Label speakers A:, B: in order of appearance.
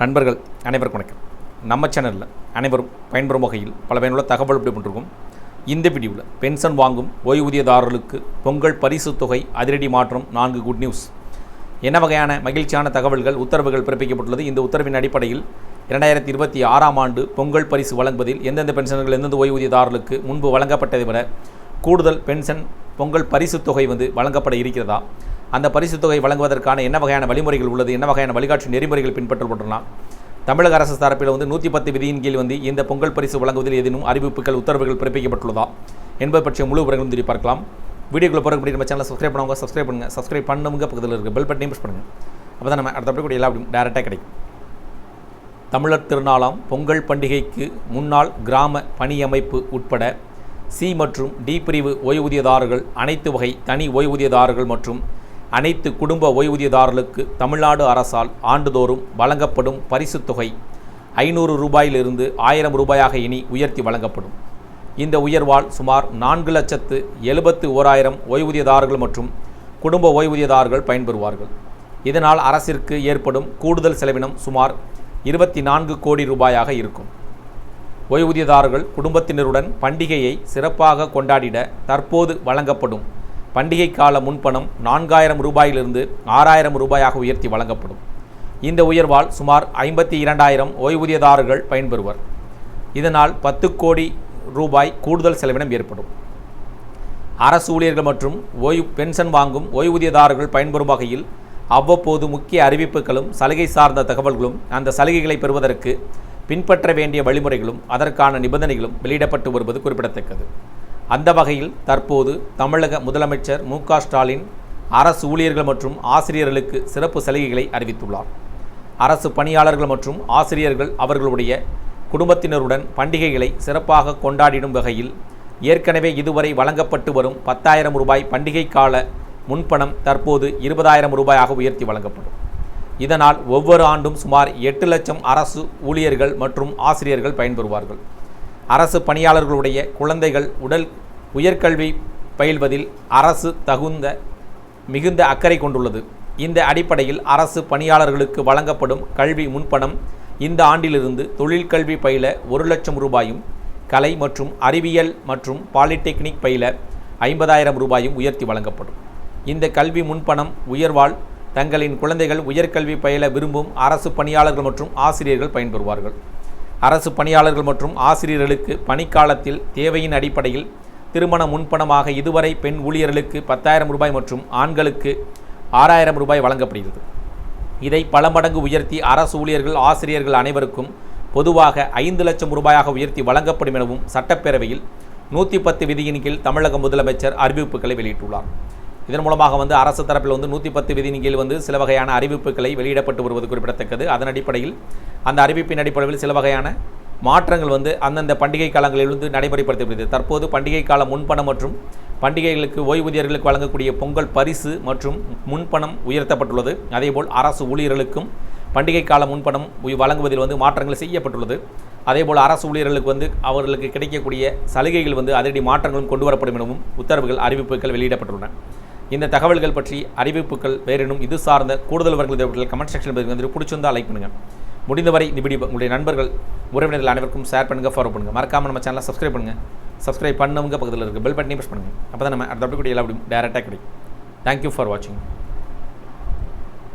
A: நண்பர்கள் அனைவருக்கும் வணக்கம். நம்ம சேனலில் அனைவரும் பயன்பெறும் வகையில் பல பயனுள்ள தகவல் இப்படி பண்ணிருக்கோம். இந்த வீடியோவில் பென்ஷன் வாங்கும் ஓய்வூதியதாரர்களுக்கு பொங்கல் பரிசு தொகை அதிரடி மாற்றம் நான்கு குட் நியூஸ் என்ன வகையான மகிழ்ச்சியான தகவல்கள் உத்தரவுகள் பிறப்பிக்கப்பட்டுள்ளது? இந்த உத்தரவின் அடிப்படையில் இரண்டாயிரத்தி இருபத்தி ஆறாம் ஆண்டு பொங்கல் பரிசு வழங்குவதில் எந்தெந்த பென்ஷன்கள் எந்தெந்த ஓய்வூதியதாரர்களுக்கு முன்பு வழங்கப்பட்டதை விட கூடுதல் பென்ஷன் பொங்கல் பரிசு தொகை வந்து வழங்கப்பட இருக்கிறதா? அந்த பரிசு தொகை வழங்குவதற்கான என்ன வகையான வழிமுறைகள் உள்ளது என்ன வகையான வழிகாட்டு நெறிமுறைகள் பின்பற்றப்பட்டுள்ளன தமிழக அரசு தரப்பில் வந்து நூற்றி பத்து விதியின் கீழ் வந்து இந்த பொங்கல் பரிசு வழங்குவதில் ஏதேனும் அறிவிப்புகள் உத்தரவுகள் பிறப்பிக்கப்பட்டுள்ளதா? என்பது பற்றிய முழு விவரங்களும் தெரிய பார்க்கலாம். வீடியோக்குள்ள போகிற நம்ம சேனலை சப்ஸ்கிரைப் பண்ணுவாங்க சப்ஸ்கிரைப் பண்ணுங்கள் சப்ஸ்கிரைப் பண்ணுங்க பக்கத்தில் இருக்க பெல் பட்டனையும் ப்ரெஸ் பண்ணுங்கள் அப்போ தான் நம்ம அடுத்த கூட எல்லா அப்படியும் டேரெக்டாக கிடைக்கும். தமிழர் திருநாளாம் பொங்கல் பண்டிகைக்கு முன்னாள் கிராம பணியமைப்பு உட்பட சி மற்றும் டி பிரிவு ஓய்வூதியதாரர்கள் அனைத்து வகை தனி ஓய்வூதியதாரர்கள் மற்றும் அனைத்து குடும்ப ஓய்வூதியதாரர்களுக்கு தமிழ்நாடு அரசால் ஆண்டுதோறும் வழங்கப்படும் பரிசுத் தொகை ஐநூறு ரூபாயிலிருந்து ஆயிரம் ரூபாயாக இனி உயர்த்தி வழங்கப்படும். இந்த உயர்வால் சுமார் நான்கு லட்சத்து எழுபத்து ஓராயிரம் ஓய்வூதியதாரர்கள் மற்றும் குடும்ப ஓய்வூதியதாரர்கள் பயன்பெறுவார்கள். இதனால் அரசிற்கு ஏற்படும் கூடுதல் செலவினம் சுமார் இருபத்தி நான்கு கோடி ரூபாயாக இருக்கும். ஓய்வூதியதாரர்கள் குடும்பத்தினருடன் பண்டிகையை சிறப்பாக கொண்டாடிட தற்போது வழங்கப்படும் பண்டிகை கால முன்பணம் நான்காயிரம் ரூபாயிலிருந்து ஆறாயிரம் ரூபாயாக உயர்த்தி வழங்கப்படும். இந்த உயர்வால் சுமார் ஐம்பத்தி இரண்டாயிரம் ஓய்வூதியதாரர்கள் பயன்பெறுவர். இதனால் பத்து கோடி ரூபாய் கூடுதல் செலவினம் ஏற்படும். அரசு ஊழியர்கள் மற்றும் ஓய்வு பென்ஷன் வாங்கும் ஓய்வூதியதாரர்கள் பயன்பெறும் வகையில் அவ்வப்போது முக்கிய அறிவிப்புகளும் சலுகை சார்ந்த தகவல்களும் அந்த சலுகைகளை பெறுவதற்கு பின்பற்ற வேண்டிய வழிமுறைகளும் அதற்கான நிபந்தனைகளும் வெளியிடப்பட்டு வருவது குறிப்பிடத்தக்கது. அந்த வகையில் தற்போது தமிழக முதலமைச்சர் மு க ஸ்டாலின் அரசு ஊழியர்கள் மற்றும் ஆசிரியர்களுக்கு சிறப்பு சலுகைகளை அறிவித்துள்ளார். அரசு பணியாளர்கள் மற்றும் ஆசிரியர்கள் அவர்களுடைய குடும்பத்தினருடன் பண்டிகைகளை சிறப்பாக கொண்டாடிடும் வகையில் ஏற்கனவே இதுவரை வழங்கப்பட்டு வரும் பத்தாயிரம் ரூபாய் பண்டிகை கால முன்பணம் தற்போது இருபதாயிரம் ரூபாயாக உயர்த்தி வழங்கப்படும். இதனால் ஒவ்வொரு ஆண்டும் சுமார் எட்டு லட்சம் அரசு ஊழியர்கள் மற்றும் ஆசிரியர்கள் பயன்பெறுவார்கள். அரசு பணியாளர்களுடைய குழந்தைகள் உடல் உயர்கல்வி பயில்வதில் அரசு தகுந்த மிகுந்த அக்கறை கொண்டுள்ளது. இந்த அடிப்படையில் அரசு பணியாளர்களுக்கு வழங்கப்படும் கல்வி முன்பணம் இந்த ஆண்டிலிருந்து தொழிற்கல்வி பயில ஒரு லட்சம் ரூபாயும் கலை மற்றும் அறிவியல் மற்றும் பாலிடெக்னிக் பயில ஐம்பதாயிரம் ரூபாயும் உயர்த்தி வழங்கப்படும். இந்த கல்வி முன்பணம் உயர்வால் தங்களின் குழந்தைகள் உயர்கல்வி பயில விரும்பும் அரசு பணியாளர்கள் மற்றும் ஆசிரியர்கள் பயன்பெறுவார்கள். அரசு பணியாளர்கள் மற்றும் ஆசிரியர்களுக்கு பணிக்காலத்தில் தேவையின் அடிப்படையில் திருமண முன்பணமாக இதுவரை பெண் ஊழியர்களுக்கு பத்தாயிரம் ரூபாய் மற்றும் ஆண்களுக்கு ஆறாயிரம் ரூபாய் வழங்கப்படுகிறது. இதை பல மடங்கு உயர்த்தி அரசு ஊழியர்கள் ஆசிரியர்கள் அனைவருக்கும் பொதுவாக ஐந்து லட்சம் ரூபாயாக உயர்த்தி வழங்கப்படும் எனவும் சட்டப்பேரவையில் நூற்றி பத்து விதியின் கீழ் தமிழக முதலமைச்சர் அறிவிப்புகளை வெளியிட்டுள்ளார். இதன் மூலமாக வந்து அரசு தரப்பில் வந்து நூற்றி பத்து விதியின் கீழ் வந்து சில வகையான அறிவிப்புகளை வெளியிடப்பட்டு வருவது குறிப்பிடத்தக்கது. அதன் அடிப்படையில் அந்த அறிவிப்பின் அடிப்படையில் சில வகையான மாற்றங்கள் வந்து அந்தந்த பண்டிகை காலங்களில் வந்து நடைமுறைப்படுத்தப்படுகிறது. தற்போது பண்டிகை கால முன்பணம் மற்றும் பண்டிகைகளுக்கு ஓய்வூதியர்களுக்கு வழங்கக்கூடிய பொங்கல் பரிசு மற்றும் முன்பணம் உயர்த்தப்பட்டுள்ளது. அதேபோல் அரசு ஊழியர்களுக்கும் பண்டிகை கால முன்பணம் வழங்குவதில் வந்து மாற்றங்கள் செய்யப்பட்டுள்ளது. அதேபோல் அரசு ஊழியர்களுக்கு வந்து அவர்களுக்கு கிடைக்கக்கூடிய சலுகைகள் வந்து அதிரடி மாற்றங்களும் கொண்டு வரப்படும் எனவும் உத்தரவுகள் அறிவிப்புகள் வெளியிடப்பட்டுள்ளன. இந்த தகவல்கள் பற்றி அறிவிப்புகள் வேறெனும் இது சார்ந்த கூடுதல் விவரங்கள் தேவைப்பட்டால் கமெண்ட் செக்ஷன் வந்து பிடிச்சிருந்தால் லைக் பண்ணுங்கள் முடிந்தவரை இந்த வீடியோ உங்களுடைய நண்பர்கள் உறவினர்கள் அனைவருக்கும் ஷேர் பண்ணுங்கள் ஃபாலோ பண்ணுங்கள் மறக்காமல் நம்ம சேனலை சப்ஸ்கிரைப் பண்ணுங்கள் சப்ஸ்கிரைப் பண்ணவங்க பக்கத்தில் இருக்க பெல் பட்டனையும் ப்ரெஸ் பண்ணுங்கள் அப்போ தான் நம்ம அடுத்த அப்படி கூட எல்லா டேரெக்டாக கிடைக்கும் தேங்க்யூ ஃபார் வாட்சிங்